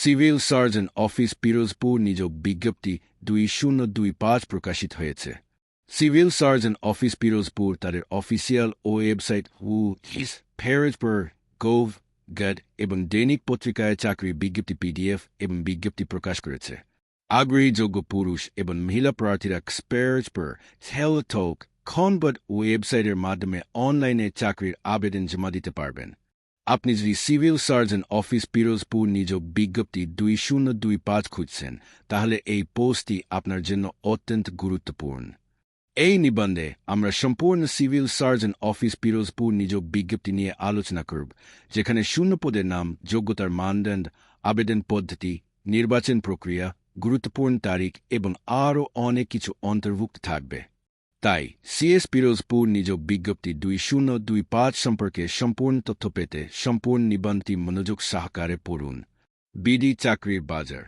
Civil surgeon office Pirojpur নিযোগ বিজ্ঞপ্তি দুই শূন্য দুই পাঁচ প্রকাশিত হয়েছে। সিভিল সার্জন অফিস পিরোজপুর তাদের অফিসিয়াল ও ওয়েবসাইট হু হিস ফেরোজপুর গোভ গড এবং দৈনিক পত্রিকায় চাকরি বিজ্ঞপ্তি পিডিএফ এবং বিজ্ঞপ্তি প্রকাশ করেছে। আগ্রহী যোগ্য পুরুষ এবং মহিলা প্রার্থীরা স্পেরজপুর হেলথোক খনবট ওয়েবসাইটের মাধ্যমে অনলাইনে চাকরির আবেদন জমা দিতে পারবেন। আপনি যদি সিভিল সার্জন অফিস পিরোজপুর নিযোগ বিজ্ঞপ্তি দুই শূন্য দুই পাঁচ খুঁজছেন, তাহলে এই পোস্টটি আপনার জন্য অত্যন্ত গুরুত্বপূর্ণ। এই নিবন্ধে আমরা সম্পূর্ণ সিভিল সার্জন অফিস পিরোজপুর নিযোগ বিজ্ঞপ্তি নিয়ে আলোচনা করব, যেখানে শূন্য পদের নাম, যোগ্যতার মানদণ্ড, আবেদন পদ্ধতি, নির্বাচন প্রক্রিয়া, গুরুত্বপূর্ণ তারিখ এবং আরও অনেক কিছু অন্তর্ভুক্ত থাকবে। তাই সিএস পিরোজপুর নিজ বিজ্ঞপ্তি দুই শূন্য দুই পাঁচ সম্পর্কে সম্পূর্ণ তথ্য পেতে সম্পূর্ণ নিবন্ধটি মনোযোগ সহকারে পড়ুন। বিডি চাকরির বাজার।